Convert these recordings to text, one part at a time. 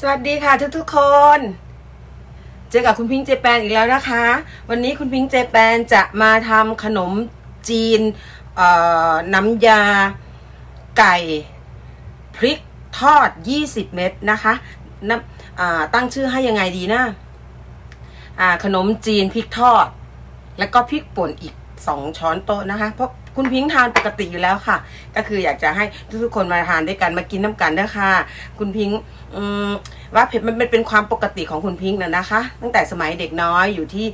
สวัสดีค่ะทุกทุกๆคน เจอกับคุณพิงค์เจแปนอีกแล้วนะคะ วันนี้คุณพิงค์เจแปนจะมาทำขนมจีนน้ำยาไก่พริกทอด 20 เม็ดนะคะน้ำตั้งชื่อให้ยังไงดีนะอ่าขนมจีนพริกทอด แล้วก็พริกป่นอีก 2 ช้อนโต๊ะนะคะเพราะ คุณพิงค์ทานปกติอยู่แล้วค่ะ ก็คืออยากจะให้ทุกๆคนมาทานด้วยกันมากินน้ำกันด้วยค่ะ คุณพิงค์ว่าเผ็ดมันเป็นความปกติของคุณพิงค์นะนะคะ ตั้งแต่สมัยเด็กน้อยอยู่ที่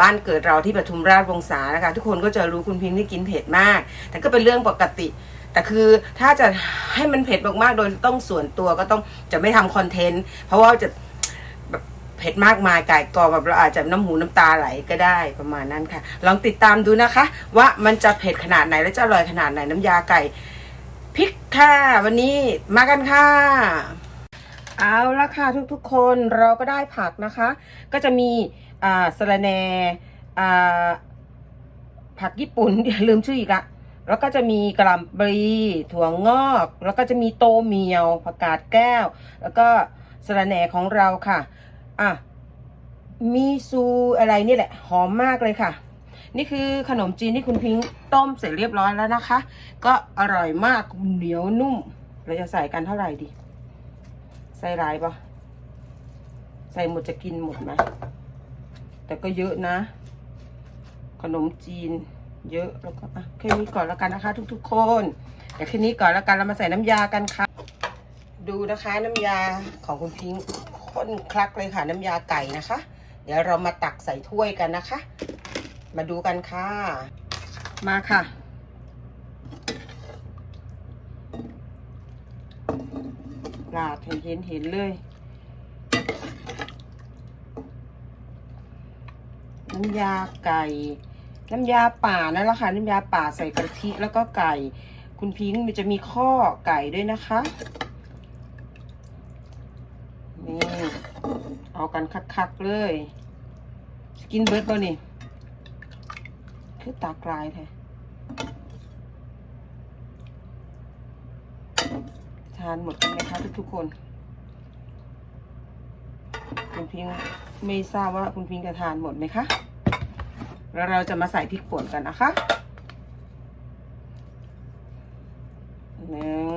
บ้านเกิดเราที่ปทุมราชวงศานะคะ ทุกคนก็จะรู้คุณพิงค์ที่กินเผ็ดมาก แต่ก็เป็นเรื่องปกติ แต่คือถ้าจะให้มันเผ็ดมากๆโดยต้องส่วนตัวก็ต้องจะไม่ทำคอนเทนต์เพราะว่าจะ เผ็ดมากมายไก่กรอบแบบเราอาจจะน้ำหูน้ำตาไหลก็ได้ประมาณนั้นค่ะ ลองติดตามดูนะคะ ว่ามันจะเผ็ดขนาดไหนและจะอร่อยขนาดไหนน้ำยาไก่พริกค่ะ วันนี้มากันค่ะ เอาละค่ะทุกๆคนเราก็ได้ผักนะคะ ก็จะมีอ่าสะระแหน่อ่าผักญี่ปุ่นลืมชื่ออีกละแล้วก็จะมีกระหล่ำปลีถั่วงอก แล้วก็จะมีโตเมียวผักกาดแก้ว แล้วก็สะระแหน่ของเราค่ะ อะมีซูอะไรนี่แหละ หอมมากเลยค่ะ นี่คือขนมจีนที่คุณพิงค์ต้มเสร็จเรียบร้อยแล้วนะคะ ก็อร่อยมากเหนียวนุ่ม เราจะใส่กันเท่าไหร่ดี ใส่หลายปะใส่หมดจะกินหมดไหมแต่ก็เยอะนะ ขนมจีน เยอะแล้วก็อะแค่นี้ก่อนแล้วกันนะคะ ทุกๆ คนเดี๋ยวแค่นี้ก่อนแล้วกันเรามาใส่น้ำยากันค่ะ ดูนะคะน้ำยาของคุณพิงค์ ข้นคลักเลยค่ะน้ำยาไก่นะคะ เดี๋ยวเรามาตักใส่ถ้วยกันนะคะ มาดูกันค่ะ มาค่ะลาดให้เห็นเห็นเลยน้ำยาไก่ น้ำยาป่านั่นแหละค่ะน้ำยาป่าใส่กะทิแล้วก็ไก่ คุณพิงค์มันจะมีข้อไก่ด้วยนะคะ นี่เอากันคักๆเลย สกินเบิร์ดบ่นี่ คือตากลายแท้ทานหมดกันไหมคะทุกๆคน คุณพิงไม่ทราบว่าคุณพิงจะทานหมดไหมคะแล้วเราจะมาใส่พริกป่นกันนะคะหนึ่ง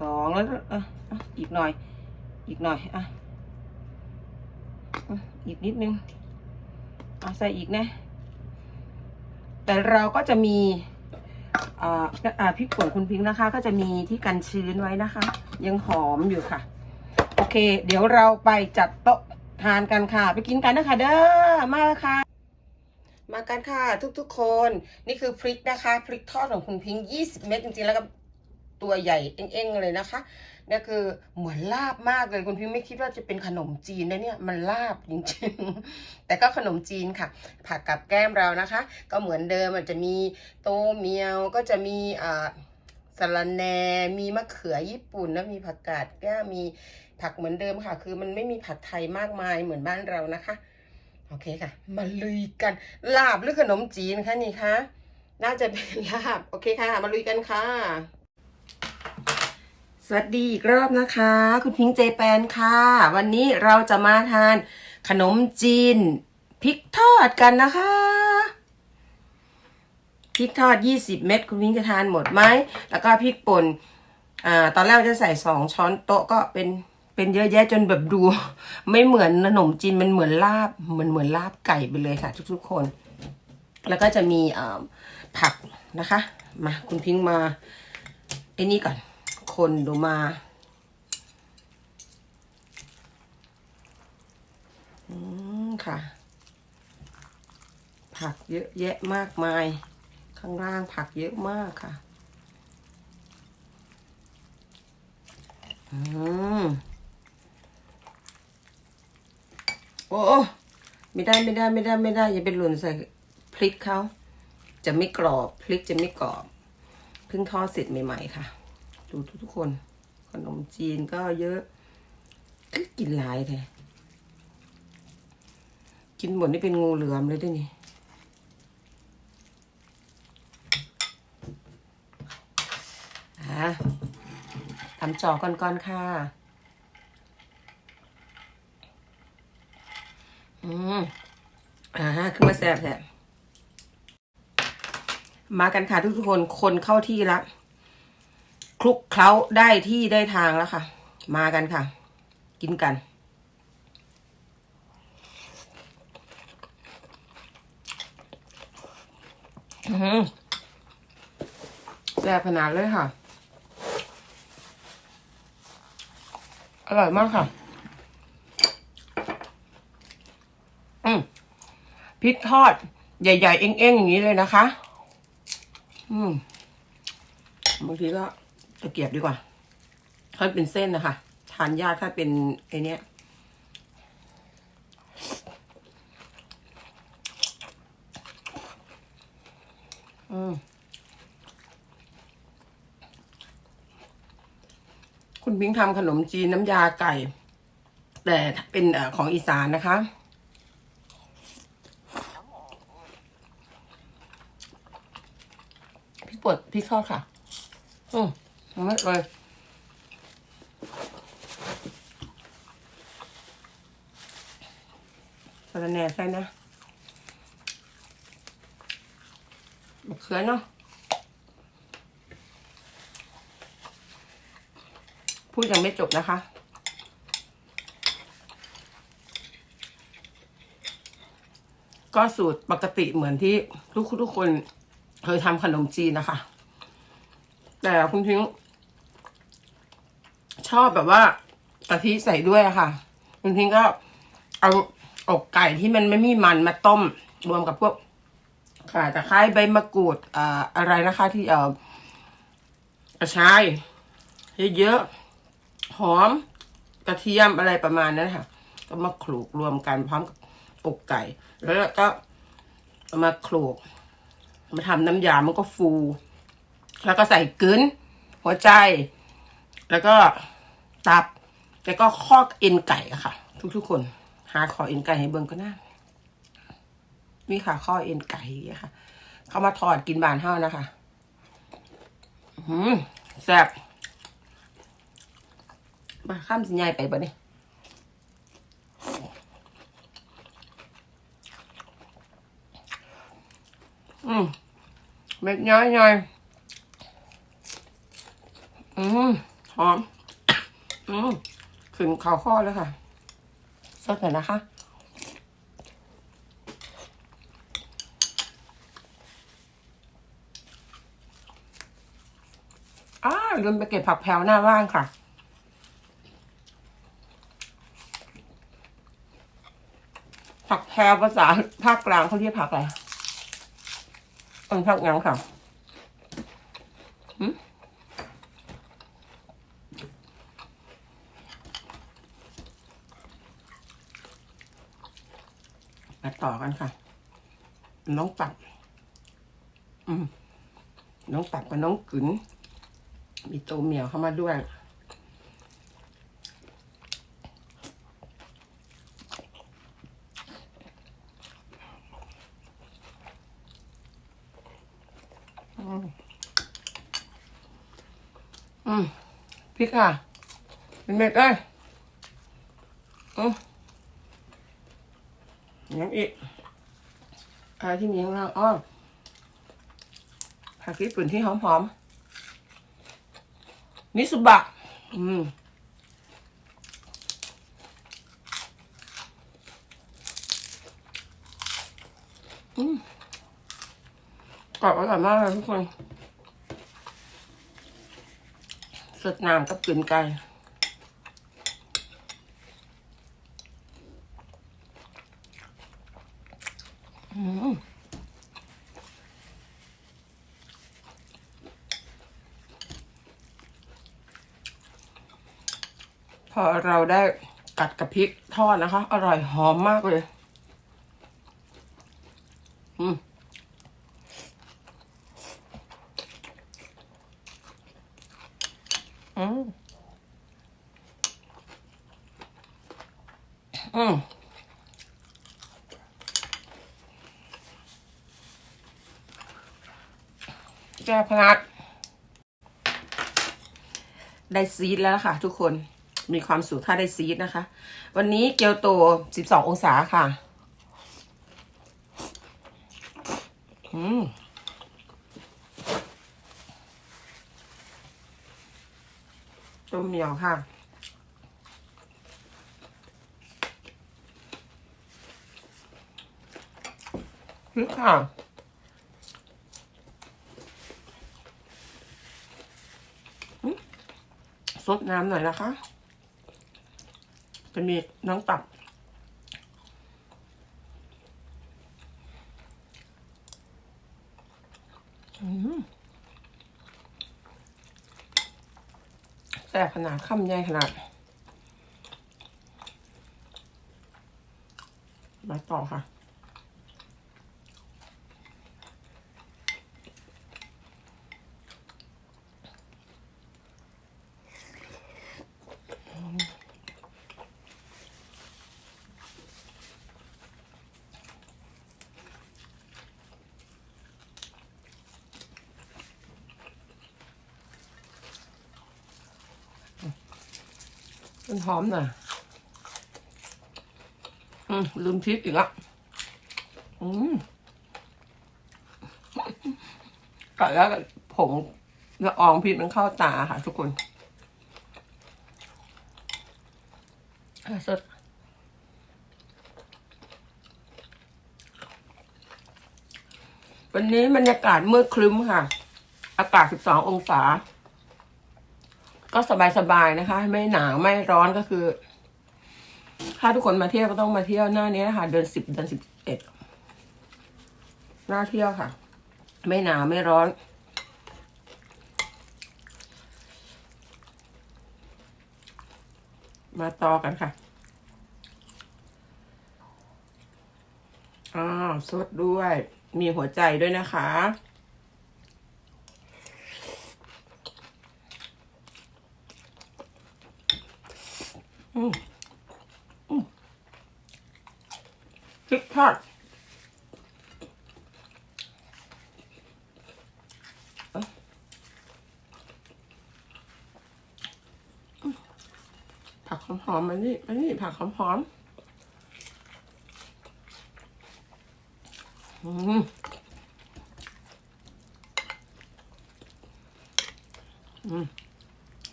สองแล้วเออ กหน่อย อีกหน่อยอะอีกนิดนึงเอาใส่อีกนะ แต่เราก็จะมีอ่าอ่าพริกป่นคุณพิงค์นะคะ ก็จะมีที่กันชื้นไว้นะคะ ยังหอมอยู่ค่ะ โอเค เดี๋ยวเราไปจัดโต๊ะทานกันค่ะ ไปกินกันนะคะเด้อมาแล้วค่ะ มากันค่ะ ทุกๆคน นี่คือพริกนะคะ พริกทอดของคุณพิงค์20 เม็ดจริงๆแล้วก็ ตัวใหญ่เอ้งๆเลยนะคะนี่คือเหมือนลาบมากเลยคุณพิงค์ไม่คิดว่าจะเป็นขนมจีนนะเนี่ยมันลาบจริงๆ แต่ก็ขนมจีนค่ะ ผักกับแก้มเรานะคะ ก็เหมือนเดิมมันจะมีโตเมียวก็จะมีอ่าสะระแหน่มีมะเขือญี่ปุ่นแล้วมีผักกาดแก้วมีผักเหมือนเดิมค่ะ คือมันไม่มีผัดไทยมากมายเหมือนบ้านเรานะคะโอเคค่ะ มาลุยกันลาบหรือขนมจีนคะนี่คะน่าจะเป็นลาบโอเคค่ะ มาลุยกันค่ะ สวัสดีอีกรอบนะคะ คุณพิงค์เจแปนค่ะ วันนี้เราจะมาทานขนมจีนพริกทอดกันนะคะพริกทอด 20 เม็ดคุณพิงค์จะทานหมดไหมแล้วก็พริกป่นอ่าตอนแรกจะใส่สองช้อนโต๊ะก็เป็นเป็นเยอะแยะจนแบบดู ไม่เหมือนขนมจีนมันเหมือนลาบเหมือนเหมือนลาบไก่ไปเลยค่ะ ทุกๆคน แล้วก็จะมีอ่าผักนะคะมาคุณพิงค์มาไอ้นี่ก่อน คนดูมา อืมค่ะ ผักเยอะแยะมากมาย ข้างล่างผักเยอะมากค่ะ อืมโอ้ไม่ได้ไม่ได้ไม่ได้ไม่ได้อย่าไปหล่นใส่พริกเขาจะไม่กรอบพริกจะไม่กรอบเพิ่งทอดเสร็จใหม่ ๆ ค่ะ ดูทุกๆคน ขนมจีนก็เยอะคือกินหลายแท้กินหมดนี่เป็นงูเหลือมเลยด้วยนี่อะทำจอก่อนๆค่ะ อืม อ่าขึ้นมาแซ่บแท้มากันค่ะทุกๆคน คนเข้าที่ละ คลุกเคล้าได้ที่ได้ทางแล้วค่ะ มากันค่ะ กินกัน อืมแซ่บขนาดเลยค่ะ อร่อยมากค่ะ อืมพริกทอด ใหญ่ ๆ เอ้งๆ อย่างนี้เลยนะคะ อืมบางทีก็ ตะเกียบดีกว่าถ้าเป็นเส้นนะคะทานยากถ้าเป็นไอเนี้ยอืมคุณพิงทำขนมจีนน้ำยาไก่ แต่เป็นอของอีสานนะคะ พี่ปวดพี่เข้าค่ะ อืม เอาไม่เลยสารแหน่ใส่นะมะเขือเนาะพูดยังไม่จบนะคะ ก็สูตรปกติเหมือนที่ทุกทุกคนเคยทำขนมจีนนะคะ แต่คุณทิ้ง ชอบแบบว่ากะทิใส่ด้วยค่ะ คุณทิ้งก็เอาอกไก่ที่มันไม่มีมันมาต้ม รวมกับพวกข่าตะไคร้ใบมะกรูดอ่าอะไรนะคะ ที่เอ่อกระชายเยอะๆหอมกระเทียมอะไรประมาณนั้นค่ะ ก็มาโขลกรวมกันพร้อมกับอกไก่ แล้วก็มาโขลกมาทำน้ำยามันก็ฟู แล้วก็ใส่กึ้น หัวใจ แล้วก็ตับ แล้วก็ข้อเอ็นไก่อะค่ะ ทุกๆคน หาขอเอ็นไก่ให้เบิ่งก็น่ามีค่ะข้อเอ็นไก่เงี้ยค่ะ เขามาทอดกินบานเท่านะคะอืมแซ่บมาข้ามสิยายไปบ่เนี่ยอืมเม็ดย้อยย้ อืมหอม อืมขึ้นข่าวข้อเลยค่ะสดหน่อยนะคะ อ้าลืมไปเก็บผักแพรวหน้าว่างค่ะผักแพรวภาษาภาคกลางเขาเรียกผักอะไรเป็นผักยังค่ะหืมมา ต่อกันค่ะ น้องปัก อืม น้องปักกับน้องกึ๋นมีตัวเหมียวเข้ามาด้วย อืมอืมพริกค่ะเป็นเม็ดเลยอืมยังอีก อะไรที่มีข้างล่างอ้อผักญี่ปุ่นที่หอมๆมิสุบะอืมอืมกรอบอร่อยมากเลยทุกคนสดน้ำกับกลืนไก่อืมพอเรา ได้กัดกับพริกทอดนะคะ อร่อยหอมมากเลย อืมอืมอืมแก้พนัดได้ซีดแล้วค่ะทุกคน มีความสุขถ้าได้ซีดนะคะ วันนี้เกียวโต 12 องศาค่ะ อืมต้มเหนียวค่ะพริกค่ะซดน้ำหน่อยนะคะ จะมีน้องตับ แซ่บขนาดข้ามใหญ่ขนาด มาต่อค่ะ มันหอมหน่อยอืมลืมพริกอีกละอืมกัดแล้วผงละอองพริกมันเข้าตาค่ะทุกคนสดวันนี้บรรยากาศมืดครึ้มค่ะ อากาศ 12 องศา ก็สบายๆนะคะ ไม่หนาวไม่ร้อนก็คือ ถ้าทุกคนมาเที่ยวก็ต้องมาเที่ยวหน้านี้นะคะเดือนสิบเดือนสิบเอ็ดหน้าเที่ยวค่ะ ไม่หนาวไม่ร้อน มาต่อกันค่ะอ่าสดด้วย มีหัวใจด้วยนะคะ พริกทอดผักหอมๆมานี่มานี่ผักหอมๆอืมอืม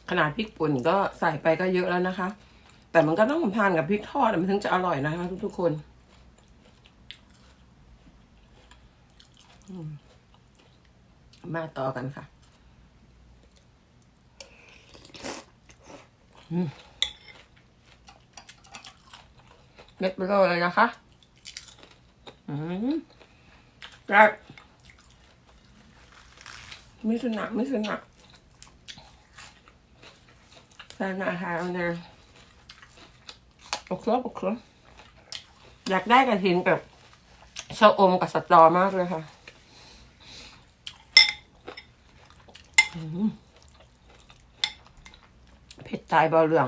ขนาดพริกป่นก็ใส่ไปก็เยอะแล้วนะคะ แต่มันก็ต้องทานกับพริกทอดมันถึงจะอร่อยนะคะทุกๆคนมาต่อกันค่ะเม็ดเบลอเลยนะคะ อืมแซ่ม่สนักม่สนักแต่หน้าทาเนี่ย โอเคโอเคอยากได้กระถินกับชะอมกับสตอมากเลยค่ะเผ็ดตายเบาเรื่อง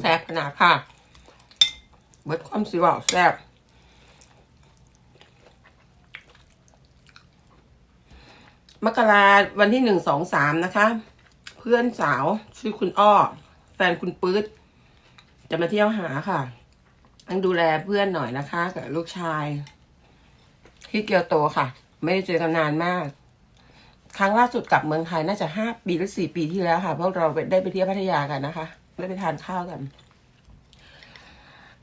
แซ่บขนาดค่ะ เบิดความสิว่าแซ่บมกราวันที่หนึ่งสองสามนะคะ เพื่อนสาวชื่อคุณอ้อ แฟนคุณปื๊ดจะมาเที่ยวหาค่ะต้องดูแลเพื่อนหน่อยนะคะกับลูกชาย ที่เกียวโตค่ะ ไม่ได้เจอกันนานมาก ครั้งล่าสุดกลับเมืองไทยน่าจะห้าปีหรือสี่ปีที่แล้วค่ะเพราะเราได้ไปเที่ยวพัทยากันนะคะ ได้ไปทานข้าวกัน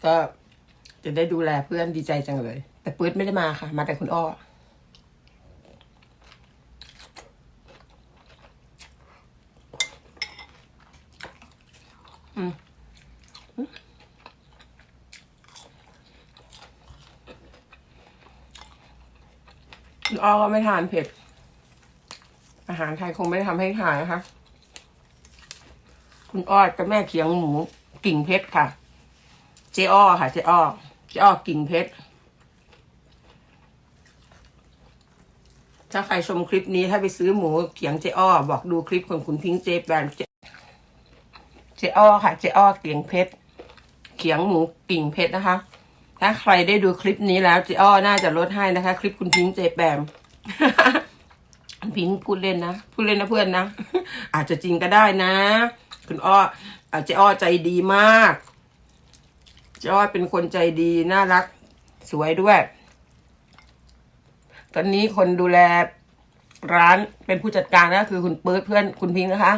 ก็ จะได้ดูแลเพื่อนดีใจจังเลย แต่ปื๊ดไม่ได้มาค่ะ มาแต่คุณอ้อคุณอ้อก็ไม่ทานเผ็ด อาหารไทยคงไม่ได้ทำให้ทานนะคะ คุณอ้อจะแม่เคียงหมูกิ่งเพชรค่ะ เจอ้อค่ะ เจอ้อ เจอ้อกิ่งเพชร ถ้าใครชมคลิปนี้ถ้าไปซื้อหมูเขียงเจอ้อ บอกดูคลิปของคุณพิงเจแปนเจเจอ้อค่ะ เจอ้อเกียงเพชร เขียงหมูกิ่งเพชรนะคะ ถ้าใครได้ดูคลิปนี้แล้วเจอ้อน่าจะลดให้นะคะ คลิปคุณพิงเจแปมพิงพูดเล่นนะ พูดเล่นนะเพื่อนนะ อาจจะจริงก็ได้นะ คุณอ้ออาเจอ้อใจดีมาก เจอ้อเป็นคนใจดี น่ารัก สวยด้วย ตอนนี้คนดูแลร้านเป็นผู้จัดการก็คือคุณเปิดเพื่อนคุณพิงค์นะคะ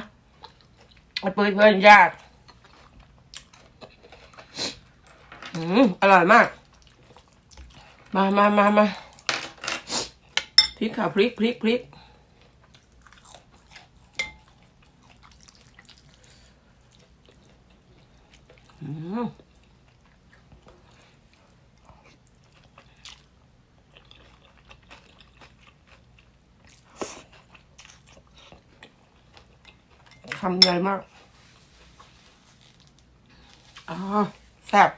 คุณเปิดเพื่อนญาติอืมอร่อยมาก มามามามาพริกค่ะพริกพริกพริกอืม คำใหญ่มากอ๋อแซ่บ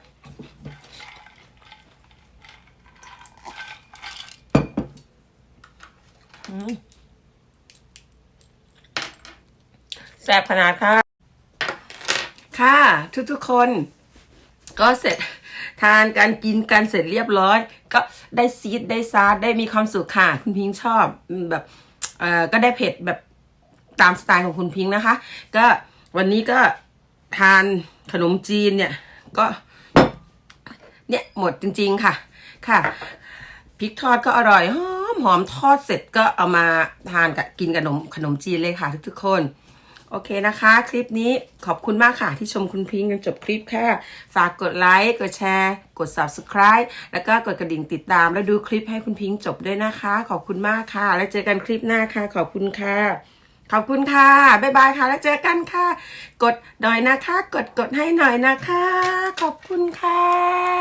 แซ่บขนาดค่ะ ค่ะ ทุกๆคน ก็เสร็จทานการกินกันเสร็จเรียบร้อย ก็ได้ซีดได้ซาดได้มีความสุขค่ะ คุณพิงค์ชอบอืมแบบเอ่อก็ได้เผ็ดแบบ ตามสไตล์ของคุณพิงค์นะคะ ก็วันนี้ก็ทานขนมจีนเนี่ยก็เนี่ยหมดจริง ๆค่ะ ค่ะพริกทอดก็อร่อยหอมหอมทอดเสร็จก็เอามาทานกับกินกับขนมขนมจีนเลยค่ะทุกๆคน โอเคนะคะ คลิปนี้ขอบคุณมากค่ะที่ชมคุณพิงค์จนจบคลิปค่ะ ฝากกดไลค์กดแชร์ กด subscribe แล้วก็กดกระดิ่งติดตาม แล้วดูคลิปให้คุณพิงค์จบด้วยนะคะ ขอบคุณมากค่ะ แล้วเจอกันคลิปหน้าค่ะ ขอบคุณค่ะ ขอบคุณค่ะ บ๊ายบายค่ะ แล้วเจอกันค่ะ กดหน่อยนะคะ กดกดให้หน่อยนะคะ ขอบคุณค่ะ